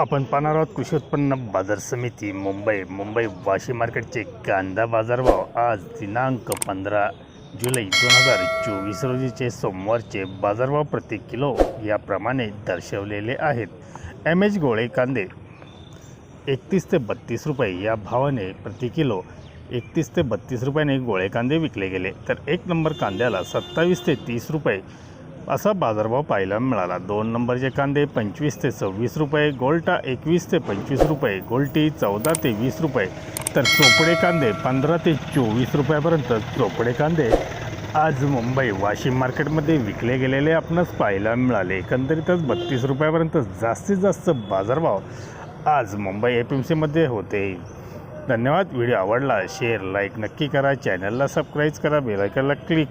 आपण पाहणार आहोत कृषी उत्पन्न बाजार समिती मुंबई. मुंबई वाशी मार्केटचे कांदा बाजारभाव आज दिनांक पंधरा जुलै दोन हजार चोवीस रोजीचे सोमवारचे बाजारभाव प्रति किलो याप्रमाणे दर्शवलेले आहेत. एम एच गोळे कांदे एकतीस ते बत्तीस रुपये या भावाने प्रति किलो एकतीस ते बत्तीस रुपयाने गोळे कांदे विकले गेले. तर एक नंबर कांद्याला सत्तावीस ते तीस रुपये असा बाजारभाव पाहायला मिळाला. दोन नंबरचे कांदे पंचवीस ते सव्वीस रुपये गोल्टा एकवीस ते पंचवीस रुपये गोल्टी चौदा ते वीस रुपये. तर चोपडे कांदे पंधरा ते चोवीस रुपयापर्यंत. चोपडे कांदे आज मुंबई वाशिम मार्केटमध्ये विकले गेलेले आपणास पाहायला मिळाले. एकंदरीतच बत्तीस रुपयापर्यंत जास्तीत जास्त बाजारभाव आज मुंबई एफ एम सीमध्ये होते. धन्यवाद. व्हिडिओ आवडला शेअर लाईक नक्की करा. चॅनलला सबस्क्राईब करा. बेलायकनला क्लिक